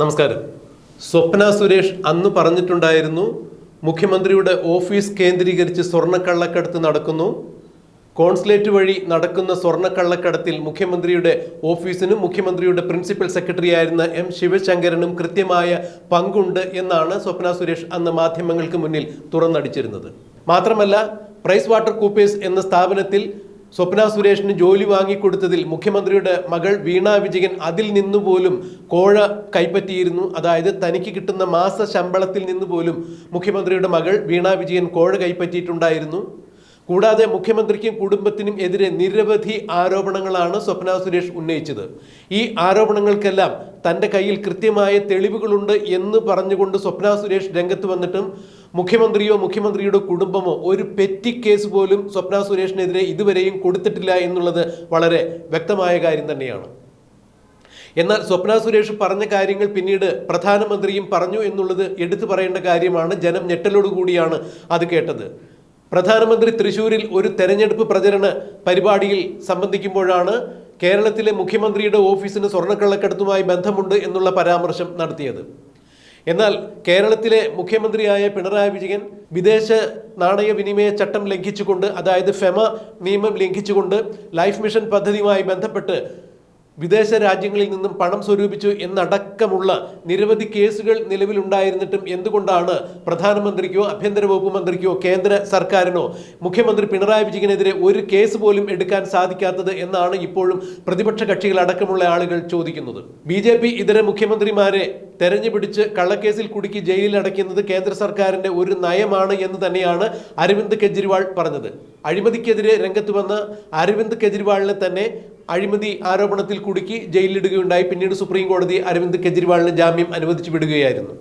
നമസ്കാരം. സ്വപ്ന സുരേഷ് അന്ന് പറഞ്ഞിട്ടുണ്ടായിരുന്നു മുഖ്യമന്ത്രിയുടെ ഓഫീസ് കേന്ദ്രീകരിച്ച് സ്വർണക്കള്ളക്കടത്ത് നടക്കുന്നു. കോൺസുലേറ്റ് വഴി നടക്കുന്ന സ്വർണക്കള്ളക്കടത്തിൽ മുഖ്യമന്ത്രിയുടെ ഓഫീസിനും മുഖ്യമന്ത്രിയുടെ പ്രിൻസിപ്പൽ സെക്രട്ടറി ആയിരുന്ന എം ശിവശങ്കരനും കൃത്യമായ പങ്കുണ്ട് എന്നാണ് സ്വപ്ന സുരേഷ് അന്ന് മാധ്യമങ്ങൾക്ക് മുന്നിൽ തുറന്നടിച്ചിരുന്നത്. മാത്രമല്ല പ്രൈസ് വാട്ടർ കൂപ്പേഴ്സ് എന്ന സ്ഥാപനത്തിൽ സ്വപ്ന സുരേഷിന് ജോലി വാങ്ങിക്കൊടുത്തതിൽ മുഖ്യമന്ത്രിയുടെ മകൾ വീണ വിജയൻ അതിൽ നിന്നുപോലും കോഴ കൈപ്പറ്റിയിരുന്നു. അതായത് തനിക്ക് കിട്ടുന്ന മാസ ശമ്പളത്തിൽ നിന്നുപോലും മുഖ്യമന്ത്രിയുടെ മകൾ വീണ വിജയൻ കോഴ കൈപ്പറ്റിയിട്ടുണ്ടായിരുന്നു. കൂടാതെ മുഖ്യമന്ത്രിക്കും കുടുംബത്തിനും എതിരെ നിരവധി ആരോപണങ്ങളാണ് സ്വപ്ന സുരേഷ് ഉന്നയിച്ചത്. ഈ ആരോപണങ്ങൾക്കെല്ലാം തന്റെ കയ്യിൽ കൃത്യമായ തെളിവുകളുണ്ട് എന്ന് പറഞ്ഞുകൊണ്ട് സ്വപ്ന സുരേഷ് രംഗത്ത് വന്നിട്ടും മുഖ്യമന്ത്രിയോ മുഖ്യമന്ത്രിയുടെ കുടുംബമോ ഒരു പെറ്റി കേസ് പോലും സ്വപ്ന സുരേഷിനെതിരെ ഇതുവരെയും കൊടുത്തിട്ടില്ല എന്നുള്ളത് വളരെ വ്യക്തമായ കാര്യം തന്നെയാണ്. എന്നാൽ സ്വപ്ന സുരേഷ് പറഞ്ഞ കാര്യങ്ങൾ പിന്നീട് പ്രധാനമന്ത്രിയും പറഞ്ഞു എന്നുള്ളത് എടുത്തു പറയേണ്ട കാര്യമാണ്. ജനം ഞെട്ടലോടുകൂടിയാണ് അത് കേട്ടത്. പ്രധാനമന്ത്രി തൃശൂരിൽ ഒരു തെരഞ്ഞെടുപ്പ് പ്രചരണ പരിപാടിയിൽ സംബന്ധിക്കുമ്പോഴാണ് കേരളത്തിലെ മുഖ്യമന്ത്രിയുടെ ഓഫീസിന് സ്വർണക്കള്ളക്കടത്തുമായി ബന്ധമുണ്ട് എന്നുള്ള പരാമർശം നടത്തിയത്. എന്നാൽ കേരളത്തിലെ മുഖ്യമന്ത്രിയായ പിണറായി വിജയൻ വിദേശ നാണയ വിനിമയ ചട്ടം ലംഘിച്ചുകൊണ്ട് അതായത് ഫെമ നിയമം ലംഘിച്ചുകൊണ്ട് ലൈഫ് മിഷൻ പദ്ധതിയുമായി ബന്ധപ്പെട്ട് വിദേശ രാജ്യങ്ങളിൽ നിന്നും പണം സ്വരൂപിച്ചു എന്നടക്കമുള്ള നിരവധി കേസുകൾ നിലവിലുണ്ടായിരുന്നിട്ടും എന്തുകൊണ്ടാണ് പ്രധാനമന്ത്രിക്കോ ആഭ്യന്തര വകുപ്പ് മന്ത്രിക്കോ കേന്ദ്ര സർക്കാരിനോ മുഖ്യമന്ത്രി പിണറായി വിജയനെതിരെ ഒരു കേസ് പോലും എടുക്കാൻ സാധിക്കാത്തത് എന്നാണ് ഇപ്പോഴും പ്രതിപക്ഷ കക്ഷികൾ അടക്കമുള്ള ആളുകൾ ചോദിക്കുന്നത്. ബി ജെ പി ഇതര മുഖ്യമന്ത്രിമാരെ തെരഞ്ഞുപിടിച്ച് കള്ളക്കേസിൽ കുടുക്കി ജയിലിൽ അടയ്ക്കുന്നത് കേന്ദ്ര സർക്കാരിന്റെ ഒരു നയമാണ് എന്ന് തന്നെയാണ് അരവിന്ദ് കെജ്രിവാൾ പറഞ്ഞത്. അഴിമതിക്കെതിരെ രംഗത്ത് വന്ന അരവിന്ദ് കെജ്രിവാളിനെ തന്നെ അഴിമതി ആരോപണത്തിൽ കുടുക്കി ജയിലിലിടുകയുണ്ടായി. പിന്നീട് സുപ്രീം കോടതി അരവിന്ദ് കെജ്രിവാളിന് ജാമ്യം അനുവദിച്ചു വിടുകയായിരുന്നു.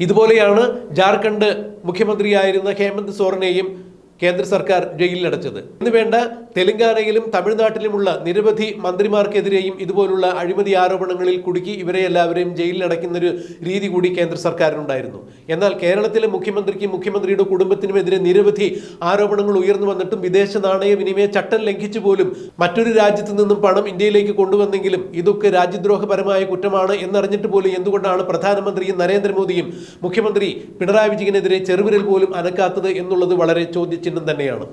ഇതുപോലെയാണ് ജാർഖണ്ഡ് മുഖ്യമന്ത്രിയായിരുന്ന ഹേമന്ത് സോറനെയും കേന്ദ്ര സർക്കാർ ജയിലിലടച്ചത്. ഇന്ന് വേണ്ട തെലങ്കാനയിലും തമിഴ്നാട്ടിലുമുള്ള നിരവധി മന്ത്രിമാർക്കെതിരെയും ഇതുപോലുള്ള അഴിമതി ആരോപണങ്ങളിൽ കുടുക്കി ഇവരെ എല്ലാവരെയും ജയിലിലടയ്ക്കുന്ന ഒരു രീതി കൂടി കേന്ദ്ര സർക്കാരിനുണ്ടായിരുന്നു. എന്നാൽ കേരളത്തിലെ മുഖ്യമന്ത്രിക്കും മുഖ്യമന്ത്രിയുടെ കുടുംബത്തിനുമെതിരെ നിരവധി ആരോപണങ്ങൾ ഉയർന്നു വന്നിട്ടും വിദേശ നാണയ വിനിമയ ചട്ടം ലംഘിച്ചു പോലും മറ്റൊരു രാജ്യത്ത് നിന്നും പണം ഇന്ത്യയിലേക്ക് കൊണ്ടുവന്നെങ്കിലും ഇതൊക്കെ രാജ്യദ്രോഹപരമായ കുറ്റമാണ് എന്നറിഞ്ഞിട്ട് പോലും എന്തുകൊണ്ടാണ് പ്രധാനമന്ത്രിയും നരേന്ദ്രമോദിയും മുഖ്യമന്ത്രി പിണറായി വിജയനെതിരെ ചെറുവിരൽ പോലും അനക്കാത്തത് എന്നുള്ളത് വളരെ ചോദ്യചിഹ്നം തന്നെയാണ്.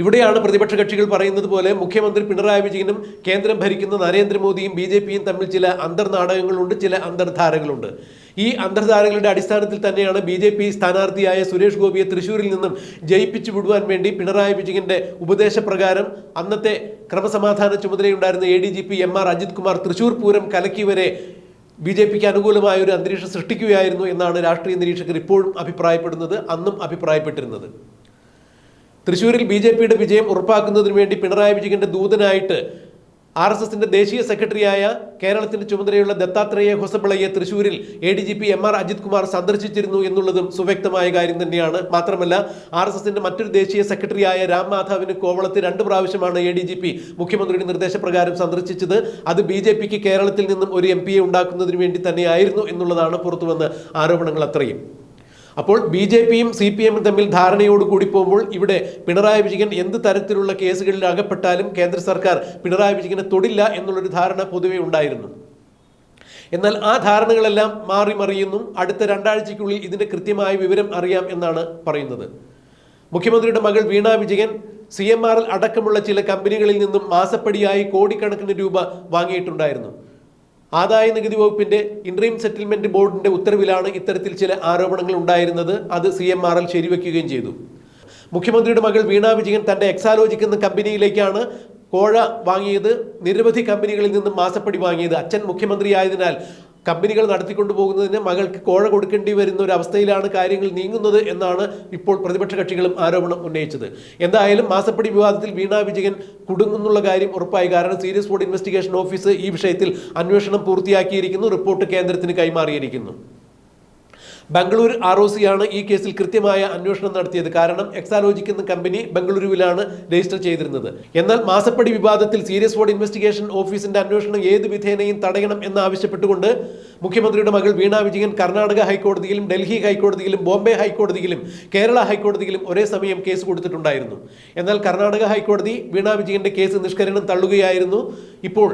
ഇവിടെയാണ് പ്രതിപക്ഷ കക്ഷികൾ പറയുന്നത് പോലെ മുഖ്യമന്ത്രി പിണറായി വിജയനും കേന്ദ്രം ഭരിക്കുന്ന നരേന്ദ്രമോദിയും ബി ജെ പിയും തമ്മിൽ ചില അന്തർനാടകങ്ങളുണ്ട് ചില അന്തർധാരകളുണ്ട്. ഈ അന്തർധാരകളുടെ അടിസ്ഥാനത്തിൽ തന്നെയാണ് ബി ജെ പി സ്ഥാനാർത്ഥിയായ സുരേഷ് ഗോപിയെ തൃശ്ശൂരിൽ നിന്നും ജയിപ്പിച്ചു വിടുവാൻ വേണ്ടി പിണറായി വിജയന്റെ ഉപദേശപ്രകാരം അന്നത്തെ ക്രമസമാധാന ചുമതലയുണ്ടായിരുന്ന A D G P M R Ajith Kumar Thrissur Pooram കലക്കി വരെ ബി ജെ പിക്ക് അനുകൂലമായ ഒരു അന്തരീക്ഷം സൃഷ്ടിക്കുകയായിരുന്നു എന്നാണ് രാഷ്ട്രീയ നിരീക്ഷകർ ഇപ്പോഴും അഭിപ്രായപ്പെടുന്നത് അന്നും അഭിപ്രായപ്പെട്ടിരുന്നത്. തൃശൂരിൽ ബി ജെ പിയുടെ വിജയം ഉറപ്പാക്കുന്നതിന് വേണ്ടി പിണറായി വിജയന്റെ ദൂതനായിട്ട് ആർ എസ് എസിന്റെ ദേശീയ സെക്രട്ടറിയായ കേരളത്തിന്റെ ചുമതലയുള്ള ദത്താത്രേയ ഹൊസബിളയെ തൃശൂരിൽ A D G P M R Ajith Kumar സന്ദർശിച്ചിരുന്നു എന്നുള്ളതും സുവ്യക്തമായ കാര്യം തന്നെയാണ്. മാത്രമല്ല ആർ എസ് എസിന്റെ മറ്റൊരു ദേശീയ സെക്രട്ടറിയായ രാം മാധവിന് കോവളത്ത് രണ്ട് പ്രാവശ്യമാണ് എ ഡി ജി പി മുഖ്യമന്ത്രിയുടെ നിർദ്ദേശപ്രകാരം സന്ദർശിച്ചത്. അത് ബി ജെ പിക്ക് കേരളത്തിൽ നിന്നും ഒരു എം പിയെ ഉണ്ടാക്കുന്നതിന് വേണ്ടി തന്നെയായിരുന്നു എന്നുള്ളതാണ് പുറത്തുവന്ന ആരോപണങ്ങൾ അത്രയും. അപ്പോൾ ബി ജെ പിയും സി പി എമ്മും തമ്മിൽ ധാരണയോട് കൂടി പോകുമ്പോൾ ഇവിടെ പിണറായി വിജയൻ എന്ത് തരത്തിലുള്ള കേസുകളിൽ അകപ്പെട്ടാലും കേന്ദ്ര സർക്കാർ പിണറായി വിജയനെ തൊടില്ല എന്നുള്ളൊരു ധാരണ പൊതുവെ ഉണ്ടായിരുന്നു. എന്നാൽ ആ ധാരണകളെല്ലാം മാറി മറിയുന്നു. അടുത്ത രണ്ടാഴ്ചയ്ക്കുള്ളിൽ ഇതിന്റെ കൃത്യമായ വിവരം അറിയാം എന്നാണ് പറയുന്നത്. മുഖ്യമന്ത്രിയുടെ മകൾ വീണ വിജയൻ സി എം അടക്കമുള്ള ചില കമ്പനികളിൽ നിന്നും മാസപ്പടിയായി കോടിക്കണക്കിന് രൂപ വാങ്ങിയിട്ടുണ്ടായിരുന്നു. ആദായ നികുതി വകുപ്പിന്റെ ഇൻട്രീം സെറ്റിൽമെന്റ് ബോർഡിന്റെ ഉത്തരവിലാണ് ഇത്തരത്തിൽ ചില ആരോപണങ്ങൾ ഉണ്ടായിരുന്നത്. അത് സി എം ആർ എൽ ശരിവെക്കുകയും ചെയ്തു. മുഖ്യമന്ത്രിയുടെ മകൾ വീണ വിജയൻ തന്റെ എക്സാലോജിക് എന്ന കമ്പനിയിലേക്കാണ് കോഴ വാങ്ങിയത്. നിരവധി കമ്പനികളിൽ നിന്നും മാസപ്പടി വാങ്ങിയത്. അച്ഛൻ മുഖ്യമന്ത്രിയായതിനാൽ കമ്പനികൾ നടത്തിക്കൊണ്ടു പോകുന്നതിന് മകൾക്ക് കോഴ കൊടുക്കേണ്ടി വരുന്ന ഒരു അവസ്ഥയിലാണ് കാര്യങ്ങൾ നീങ്ങുന്നത് എന്നാണ് ഇപ്പോൾ പ്രതിപക്ഷ കക്ഷികളും ആരോപണം ഉന്നയിച്ചത്. എന്തായാലും മാസപ്പടി വിവാദത്തിൽ വീണ വിജയൻ കുടുങ്ങുന്നുള്ള കാര്യം ഉറപ്പായി. കാരണം സീരിയസ് ഫ്രോഡ് ഇൻവെസ്റ്റിഗേഷൻ ഓഫീസ് ഈ വിഷയത്തിൽ അന്വേഷണം പൂർത്തിയാക്കിയിരിക്കുന്നു. റിപ്പോർട്ട് കേന്ദ്രത്തിന് കൈമാറിയിരിക്കുന്നു. ബംഗളൂരു ആർ ഒ സിയാണ് ഈ കേസിൽ കൃത്യമായ അന്വേഷണം നടത്തിയത്. കാരണം എക്സാലോജിക് എന്ന കമ്പനി ബംഗളൂരുവിലാണ് രജിസ്റ്റർ ചെയ്തിരുന്നത്. എന്നാൽ മാസപ്പടി വിവാദത്തിൽ സീരിയസ് ഫോഡ് ഇൻവെസ്റ്റിഗേഷൻ ഓഫീസിന്റെ അന്വേഷണം ഏത് വിധേനയും തടയണം എന്ന് ആവശ്യപ്പെട്ടുകൊണ്ട് മുഖ്യമന്ത്രിയുടെ മകൾ വീണ വിജയൻ കർണാടക ഹൈക്കോടതിയിലും ഡൽഹി ഹൈക്കോടതിയിലും ബോംബെ ഹൈക്കോടതിയിലും കേരള ഹൈക്കോടതിയിലും ഒരേ സമയം കേസ് കൊടുത്തിട്ടുണ്ടായിരുന്നു. എന്നാൽ കർണാടക ഹൈക്കോടതി വീണ വിജയന്റെ കേസ് നിഷ്കരണം തള്ളുകയായിരുന്നു. ഇപ്പോൾ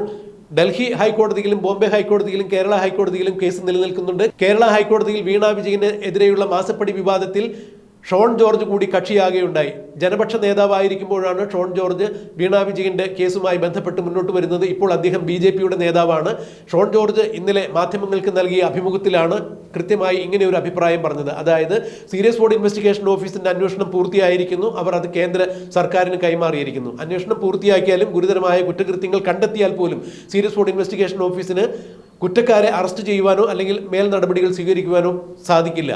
ഡൽഹി ഹൈക്കോടതിയിലും ബോംബെ ഹൈക്കോടതിയിലും കേരള ഹൈക്കോടതിയിലും കേസ് നിലനിൽക്കുന്നുണ്ട്. കേരള ഹൈക്കോടതിയിൽ വീണ വിജയന് എതിരെയുള്ള മാസപ്പടി വിവാദത്തിൽ ഷോൺ ജോർജ് കൂടി കക്ഷിയാകുകയുണ്ടായി ജനപക്ഷ നേതാവായിരിക്കുമ്പോഴാണ് ഷോൺ ജോർജ് വീണ വിജയന്റെ കേസുമായി ബന്ധപ്പെട്ട് മുന്നോട്ട് വരുന്നത്. ഇപ്പോൾ അദ്ദേഹം ബി ജെ പിയുടെ നേതാവാണ്. ഷോൺ ജോർജ് ഇന്നലെ മാധ്യമങ്ങൾക്ക് നൽകിയ അഭിമുഖത്തിലാണ് കൃത്യമായി ഇങ്ങനെ ഒരു അഭിപ്രായം പറഞ്ഞത്. അതായത് സീരിയസ് ബോർഡ് ഇൻവെസ്റ്റിഗേഷൻ ഓഫീസിന്റെ അന്വേഷണം പൂർത്തിയായിരിക്കുന്നു. അവർ അത് കേന്ദ്ര സർക്കാരിന് കൈമാറിയിരിക്കുന്നു. അന്വേഷണം പൂർത്തിയാക്കിയാലും ഗുരുതരമായ കുറ്റകൃത്യങ്ങൾ കണ്ടെത്തിയാൽ പോലും സീരിയസ് ബോർഡ് ഇൻവെസ്റ്റിഗേഷൻ ഓഫീസിന് കുറ്റക്കാരെ അറസ്റ്റ് ചെയ്യുവാനോ അല്ലെങ്കിൽ മേൽ നടപടികൾ സ്വീകരിക്കുവാനോ സാധിക്കില്ല.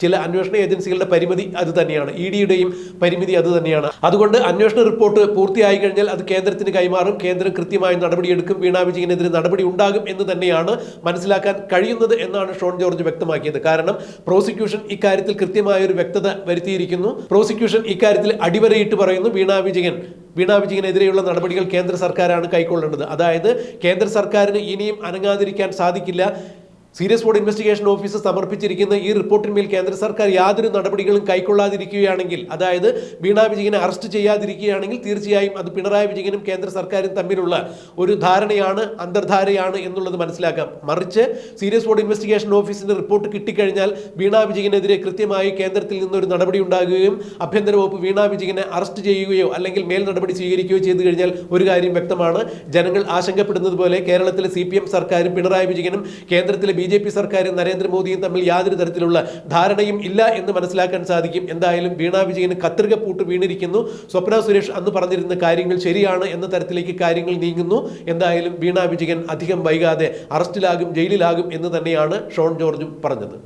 ചില അന്വേഷണ ഏജൻസികളുടെ പരിമിതി അത് തന്നെയാണ്. ഇ ഡിയുടെയും പരിമിതി അത് തന്നെയാണ്. അതുകൊണ്ട് അന്വേഷണ റിപ്പോർട്ട് പൂർത്തിയായി കഴിഞ്ഞാൽ അത് കേന്ദ്രത്തിന് കൈമാറും. കേന്ദ്രം കൃത്യമായ നടപടിയെടുക്കും. വീണാ വിജയനെതിരെ നടപടി ഉണ്ടാകും എന്ന് തന്നെയാണ് മനസ്സിലാക്കാൻ കഴിയുന്നത് എന്നാണ് ഷോൺ ജോർജ് വ്യക്തമാക്കിയത്. കാരണം പ്രോസിക്യൂഷൻ ഇക്കാര്യത്തിൽ കൃത്യമായ ഒരു വ്യക്തത വരുത്തിയിരിക്കുന്നു. പ്രോസിക്യൂഷൻ ഇക്കാര്യത്തിൽ അടിവരയിട്ട് പറയുന്നു വീണാ വിജയൻ. വീണ വിജയനെതിരെയുള്ള നടപടികൾ കേന്ദ്ര സർക്കാരാണ് കൈക്കൊള്ളേണ്ടത്. അതായത് കേന്ദ്ര സർക്കാരിന് ഇനിയും അനങ്ങാതിരിക്കാൻ സാധിക്കില്ല. സീരിയസ് ബോർഡ് ഇൻവെസ്റ്റിഗേഷൻ ഓഫീസ് സമർപ്പിച്ചിരിക്കുന്ന ഈ റിപ്പോർട്ടിന്മേൽ കേന്ദ്ര സർക്കാർ യാതൊരു നടപടികളും കൈക്കൊള്ളാതിരിക്കുകയാണെങ്കിൽ അതായത് വീണ വിജയനെ അറസ്റ്റ് ചെയ്യാതിരിക്കുകയാണെങ്കിൽ തീർച്ചയായും അത് പിണറായി വിജയനും കേന്ദ്ര സർക്കാരും തമ്മിലുള്ള ഒരു ധാരണയാണ് അന്തർധാരയാണ് എന്നുള്ളത് മനസ്സിലാക്കാം. മറിച്ച് സീരിയസ് ബോർഡ് ഇൻവെസ്റ്റിഗേഷൻ ഓഫീസിന്റെ റിപ്പോർട്ട് കിട്ടിക്കഴിഞ്ഞാൽ വീണ വിജയനെതിരെ കൃത്യമായി കേന്ദ്രത്തിൽ നിന്നൊരു നടപടി ഉണ്ടാകുകയും ആഭ്യന്തര വകുപ്പ് വീണ വിജയനെ അറസ്റ്റ് ചെയ്യുകയോ അല്ലെങ്കിൽ മേൽ നടപടി സ്വീകരിക്കുകയോ ചെയ്തു കഴിഞ്ഞാൽ ഒരു കാര്യം വ്യക്തമാണ്. ജനങ്ങൾ ആശങ്കപ്പെടുന്നത് പോലെ കേരളത്തിലെ സി സർക്കാരും പിണറായി വിജയനും കേന്ദ്രത്തിലെ ജെ പി സർക്കാരും നരേന്ദ്രമോദിയും തമ്മിൽ യാതൊരു തരത്തിലുള്ള ധാരണയും ഇല്ല എന്ന് മനസ്സിലാക്കാൻ സാധിക്കും. എന്തായാലും വീണ വിജയന് കത്രിക പൂട്ട് വീണിരിക്കുന്നു. സ്വപ്ന സുരേഷ് അന്ന് പറഞ്ഞിരുന്ന കാര്യങ്ങൾ ശരിയാണ് എന്ന തരത്തിലേക്ക് കാര്യങ്ങൾ നീങ്ങുന്നു. എന്തായാലും വീണ വിജയൻ അധികം വൈകാതെ അറസ്റ്റിലാകും ജയിലിലാകും എന്ന് തന്നെയാണ് ഷോൺ ജോർജും പറഞ്ഞത്.